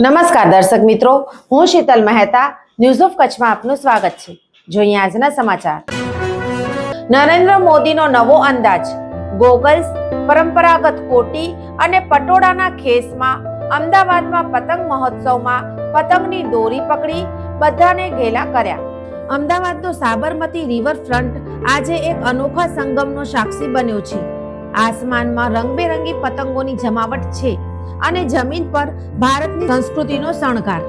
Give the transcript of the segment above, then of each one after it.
નમસ્કાર દર્શક મિત્રો, હું શીતલ મહેતા ન્યૂઝ ઓફ કચ્છમાં આપનું સ્વાગત છે. જોઈએ આજના સમાચાર. નરેન્દ્ર મોદીનો નવો અંદાજ. ગોગલ્સ, પરંપરાગત કોટી અને પટોળાના ખેસમાં અમદાવાદમાં પતંગ મહોત્સવમાં પતંગની દોરી પકડી, બધાને ઘેલા કર્યા. અમદાવાદનો સાબરમતી રિવરફ્રન્ટ આજે એક અનોખા સંગમનો સાક્ષી બન્યો છે. આસમાનમાં રંગબેરંગી પતંગોની જમાવટ છે. અને જમીન પર ભારતની સંસ્કૃતિનો શણગાર.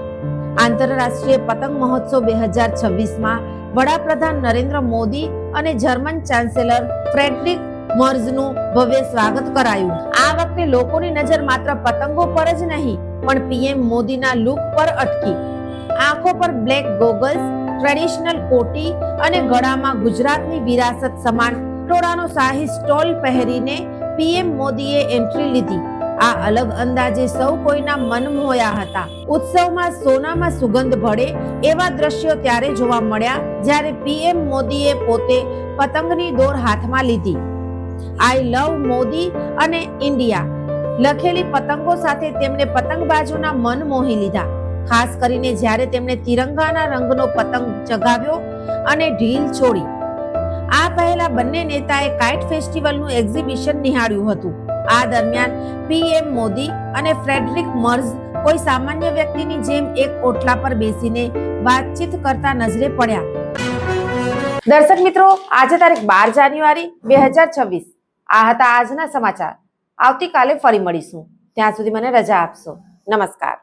આંતરરાષ્ટ્રીય પતંગ મહોત્સવ બે હજાર છવ્વીસમાં વડાપ્રધાન નરેન્દ્ર મોદી અને જર્મન ચાન્સેલર ફ્રેડરિક મર્ઝનું ભવ્ય સ્વાગત કરાયું. આ વખતે લોકોની નજર માત્ર પતંગો પર જ નહીં, પણ પીએમ મોદીના લુક પર અટકી. આંખો પર બ્લેક ગોગલ્સ, ટ્રેડિશનલ કોટી અને ગળામાં ગુજરાતની વિરાસત સમાન ટોળાનો શાહી સ્ટોલ પહેરીને પીએમ મોદીએ એન્ટ્રી લીધી. આ અલગ અંદાજે સૌ કોઈના મન મોયા હતા. ઉત્સવમાં સોનામાં સુગંધ ભળે એવા દ્રશ્યો ત્યારે જોવા મળ્યા જ્યારે પીએમ મોદીએ પોતે પતંગની દોર હાથમાં લીધી. આઈ લવ મોદી અને ઇન્ડિયા લખેલી પતંગો સાથે તેમણે પતંગબાજોના મન મોહી લીધા. ખાસ કરીને જ્યારે તેમણે તિરંગાના રંગનો પતંગ ચગાવ્યો અને ઢીલ છોડી. આ પહેલા બંને નેતાએ કાઇટ ફેસ્ટિવલનું એક્ઝિબિશન નિહાળ્યું હતું. આ દરમિયાન પીએમ મોદી અને ફ્રેડરિક મર્ઝ કોઈ સામાન્ય વ્યક્તિની જેમ એક ઓટલા પર બેસીને વાતચીત કરતા નજરે પડ્યા. દર્શક મિત્રો, આજે તારીખ બાર જાન્યુઆરી બે હજાર છવ્વીસ. આ હતા આજના સમાચાર. આવતીકાલે ફરી મળીશું. ત્યાં સુધી મને રજા આપશો. નમસ્કાર.